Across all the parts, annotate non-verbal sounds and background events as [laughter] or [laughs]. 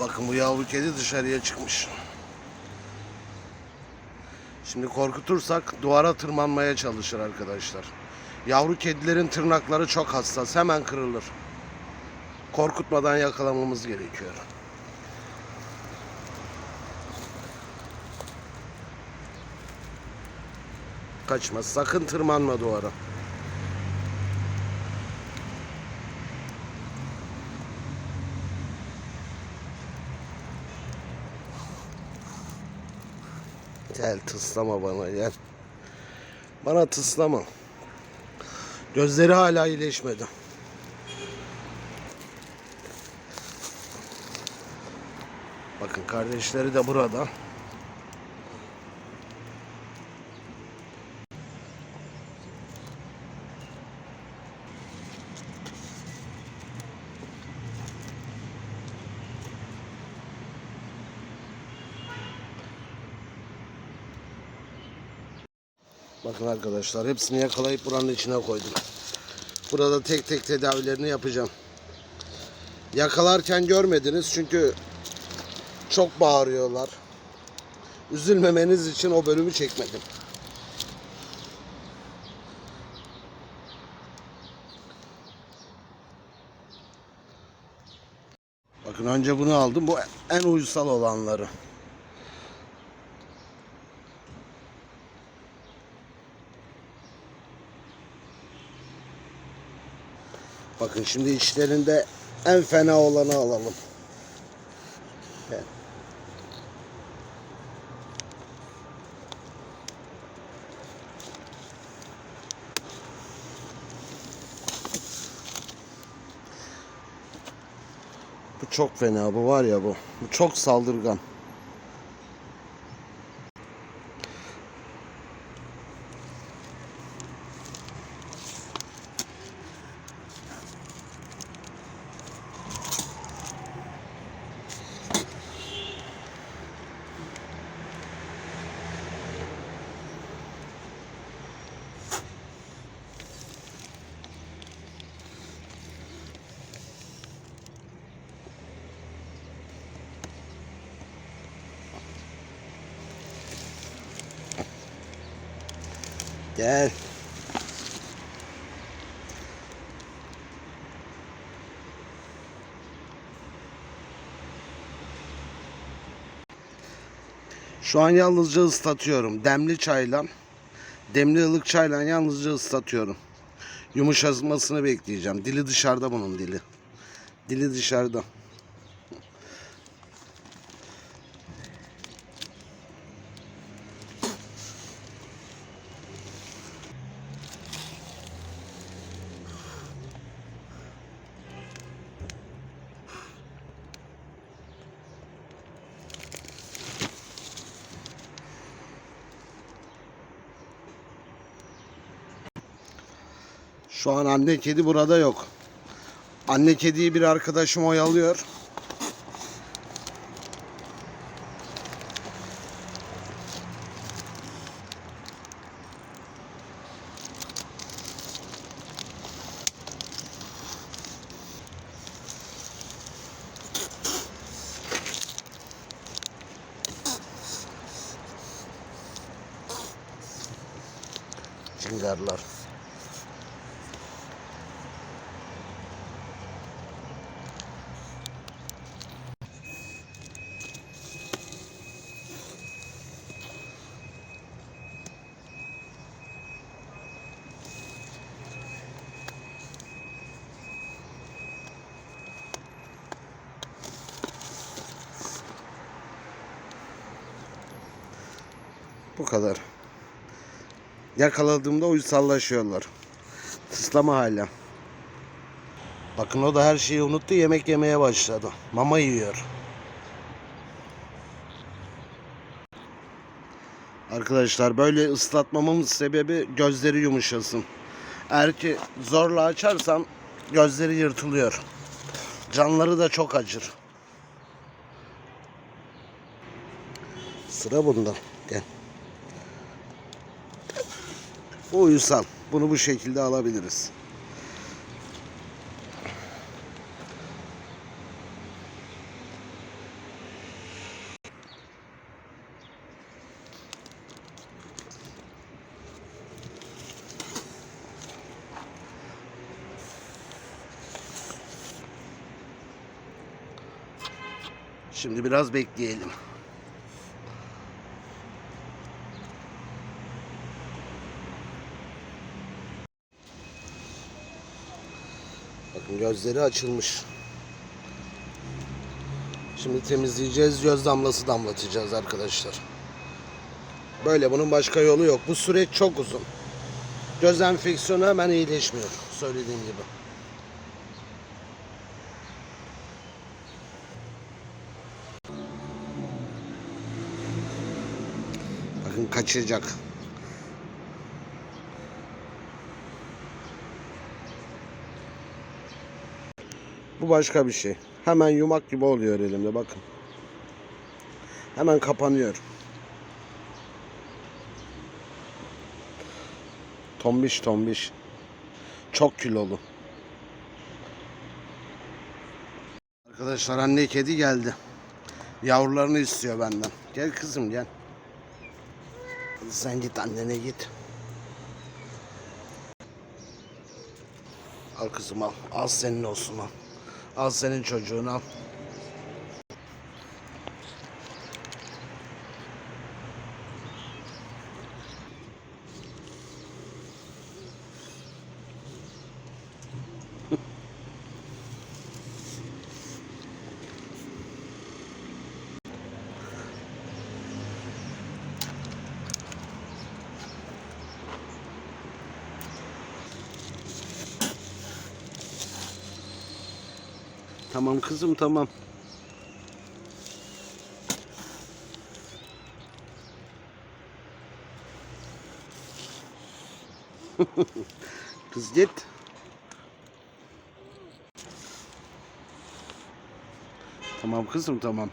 Bakın bu yavru kedi dışarıya çıkmış. Şimdi korkutursak duvara tırmanmaya çalışır arkadaşlar. Yavru kedilerin tırnakları çok hassas. Hemen kırılır. Korkutmadan yakalamamız gerekiyor. Kaçma. Sakın tırmanma duvara. Gel tıslama bana gel. Bana tıslama. Gözleri hala iyileşmedi. Bakın kardeşleri de burada. Bakın arkadaşlar hepsini yakalayıp buranın içine koydum. Burada tek tek tedavilerini yapacağım. Yakalarken görmediniz çünkü çok bağırıyorlar. Üzülmemeniz için o bölümü çekmedim. Bakın önce bunu aldım. Bu en uysal olanları. Bakın şimdi içlerinde en fena olanı alalım. Bu çok fena bu var ya bu. Bu çok saldırgan. Gel. Şu an yalnızca ıslatıyorum. Demli çayla, demli ılık çayla yalnızca ıslatıyorum. Yumuşamasını bekleyeceğim. Dili dışarıda bunun dili. Dili dışarıda. Şu an anne kedi burada yok. Anne kediyi bir arkadaşım oyalıyor. Bu kadar. Yakaladığımda uysallaşıyorlar. Tıslama hala. Bakın o da her şeyi unuttu. Yemek yemeye başladı. Mama yiyor. Arkadaşlar böyle ıslatmamın sebebi gözleri yumuşasın. Eğer ki zorla açarsam gözleri yırtılıyor. Canları da çok acır. Sıra bunda. Gel. Bu uysal. Bunu bu şekilde alabiliriz. Şimdi biraz bekleyelim. Gözleri açılmış. Şimdi temizleyeceğiz. Göz damlası damlatacağız arkadaşlar. Böyle bunun başka yolu yok. Bu süreç çok uzun. Göz enfeksiyonu hemen iyileşmiyor. Söylediğim gibi. Bakın kaçacak. Bu başka bir şey. Hemen yumak gibi oluyor elimde bakın. Hemen kapanıyor. Tombiş tombiş. Çok kilolu. Arkadaşlar anne kedi geldi. Yavrularını istiyor benden. Gel kızım gel. Sen git annene git. Al kızım al. Al senin olsun al. Al senin çocuğun al. Tamam kızım tamam. [laughs] Kız git. Tamam kızım tamam.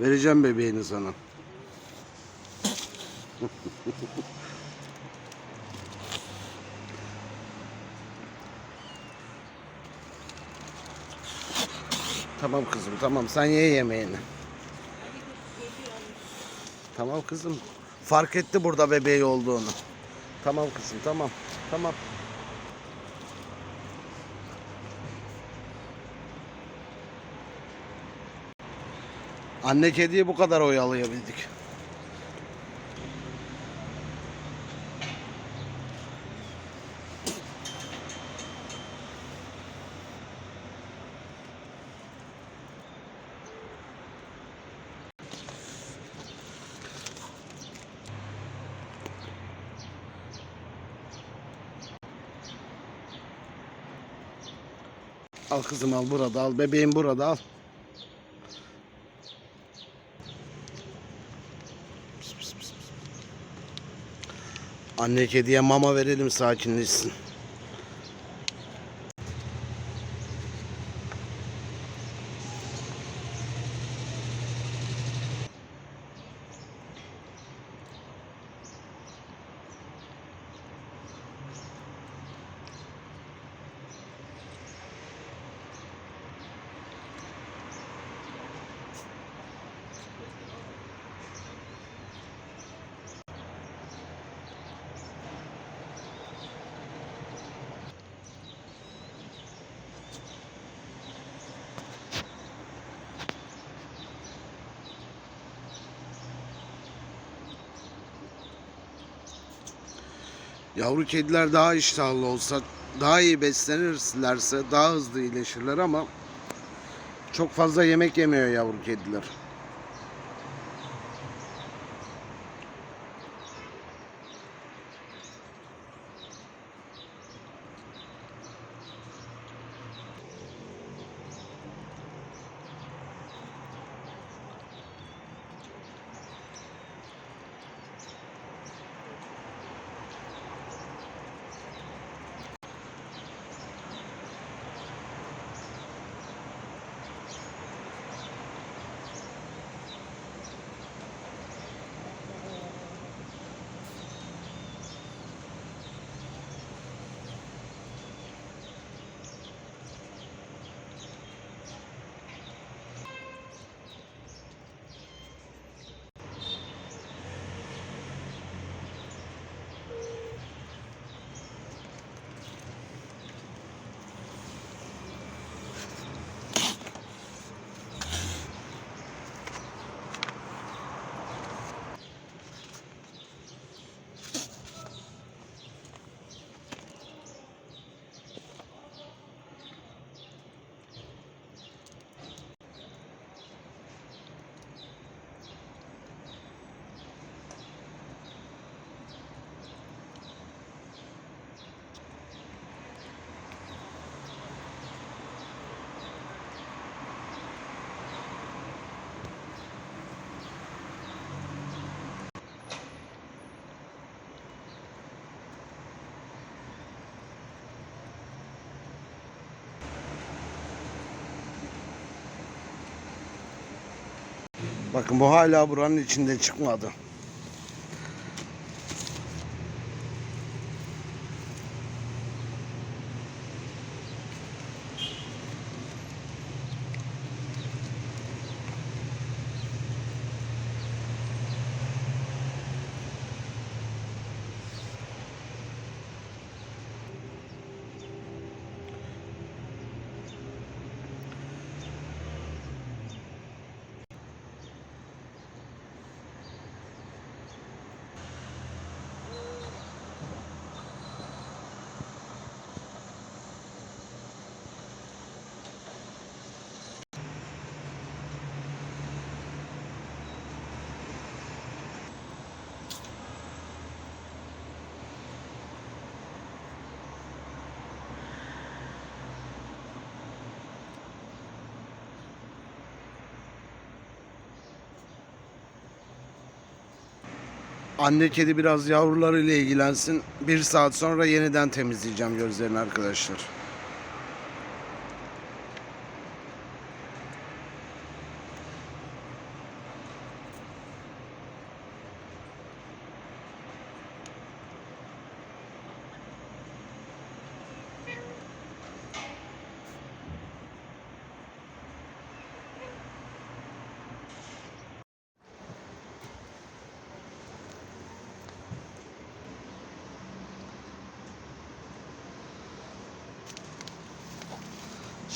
Vereceğim bebeğini sana. [laughs] Tamam kızım tamam sen ye yemeğini. Tamam kızım. Fark etti burada bebeği olduğunu. Tamam kızım tamam. Tamam. Anne kediyi bu kadar oyalayabildik. Al kızım al burada al. Bebeğim burada al. Anne kediye mama verelim sakinleşsin. Yavru kediler daha iştahlı olsa, daha iyi beslenirlerse daha hızlı iyileşirler ama çok fazla yemek yemiyor yavru kediler. Bakın bu hala buranın içinde çıkmadı. Anne kedi biraz yavrularıyla ilgilensin. Bir saat sonra yeniden temizleyeceğim gözlerini arkadaşlar.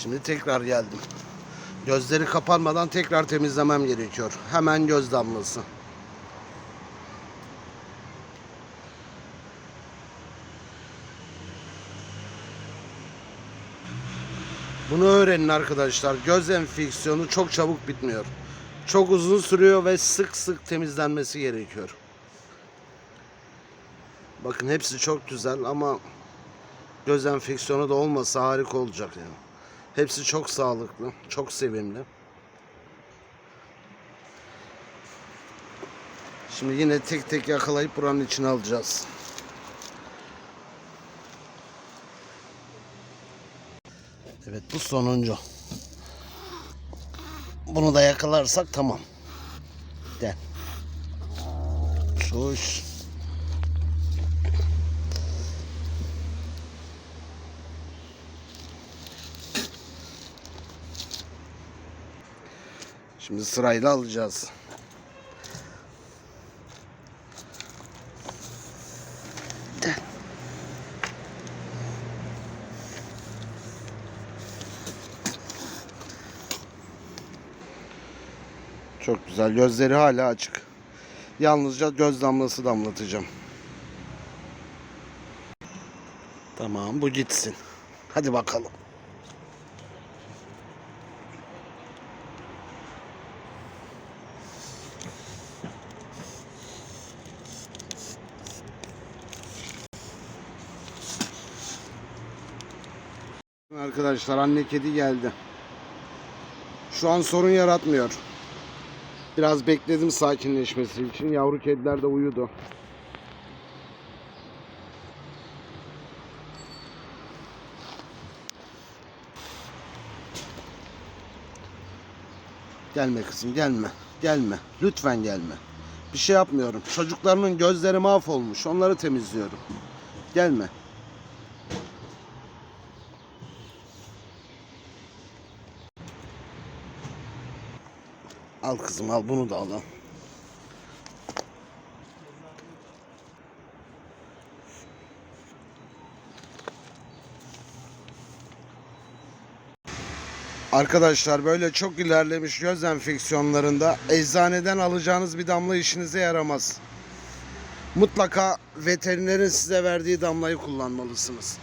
Şimdi tekrar geldim. Gözleri kapanmadan tekrar temizlemem gerekiyor. Hemen göz damlası. Bunu öğrenin arkadaşlar. Göz enfeksiyonu çok çabuk bitmiyor. Çok uzun sürüyor ve sık sık temizlenmesi gerekiyor. Bakın hepsi çok güzel ama göz enfeksiyonu da olmasa harika olacak yani. Hepsi çok sağlıklı, çok sevimli. Şimdi yine tek tek yakalayıp buranın içine alacağız. Evet bu sonuncu. Bunu da yakalarsak tamam. Gel. Şuş. Şimdi sırayla alacağız. Çok güzel. Gözleri hala açık. Yalnızca göz damlası damlatacağım. Tamam bu gitsin. Hadi bakalım. Arkadaşlar anne kedi geldi. Şu an sorun yaratmıyor. Biraz bekledim sakinleşmesi için. Yavru kediler de uyudu. Gelme kızım gelme. Gelme. Lütfen gelme. Bir şey yapmıyorum. Çocuklarımın gözleri mahvolmuş. Onları temizliyorum. Gelme. Al kızım al bunu da al. al. Arkadaşlar böyle çok ilerlemiş göz enfeksiyonlarında eczaneden alacağınız bir damla işinize yaramaz. Mutlaka veterinerin size verdiği damlayı kullanmalısınız.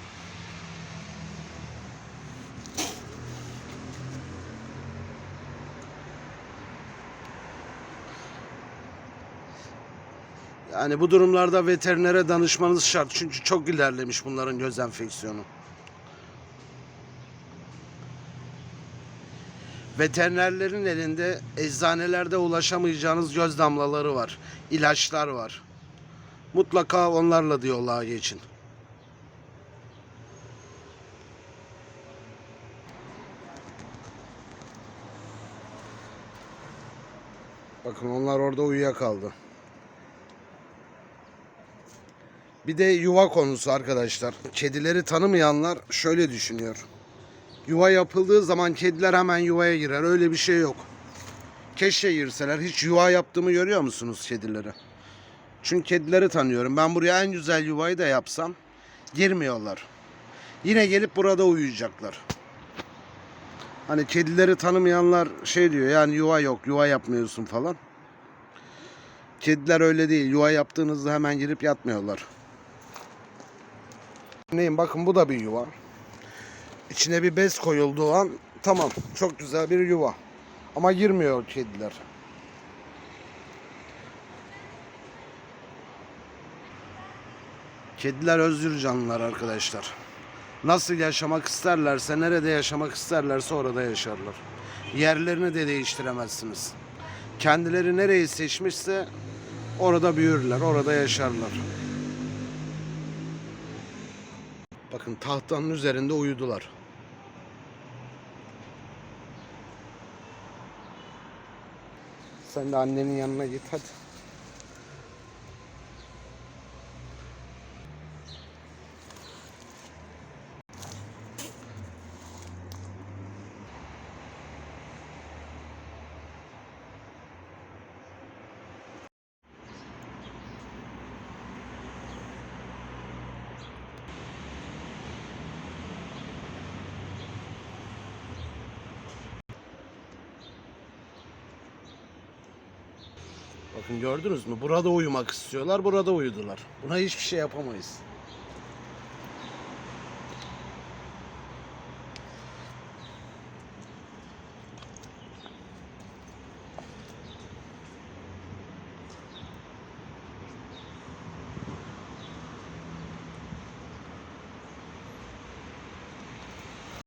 Yani bu durumlarda veterinere danışmanız şart. Çünkü çok ilerlemiş bunların göz enfeksiyonu. Veterinerlerin elinde eczanelerde ulaşamayacağınız göz damlaları var. ilaçlar var. Mutlaka onlarla diyaloğa geçin. Bakın onlar orada uyuyakaldı. Bir de yuva konusu arkadaşlar. Kedileri tanımayanlar şöyle düşünüyor. Yuva yapıldığı zaman kediler hemen yuvaya girer. Öyle bir şey yok. Keşke girseler. Hiç yuva yaptığımı görüyor musunuz kedileri? Çünkü kedileri tanıyorum. Ben buraya en güzel yuvayı da yapsam girmiyorlar. Yine gelip burada uyuyacaklar. Hani kedileri tanımayanlar şey diyor yani yuva yok, yuva yapmıyorsun falan. Kediler öyle değil. Yuva yaptığınızda hemen girip yatmıyorlar. Neyim bakın bu da bir yuva. İçine bir bez koyulduğu an tamam çok güzel bir yuva. Ama girmiyor kediler. Kediler özgür canlılar arkadaşlar. Nasıl yaşamak isterlerse, nerede yaşamak isterlerse orada yaşarlar. Yerlerini de değiştiremezsiniz. Kendileri nereyi seçmişse orada büyürler, orada yaşarlar. Bakın tahtanın üzerinde uyudular. Sen de annenin yanına git hadi. Bakın gördünüz mü? Burada uyumak istiyorlar, burada uyudular. Buna hiçbir şey yapamayız.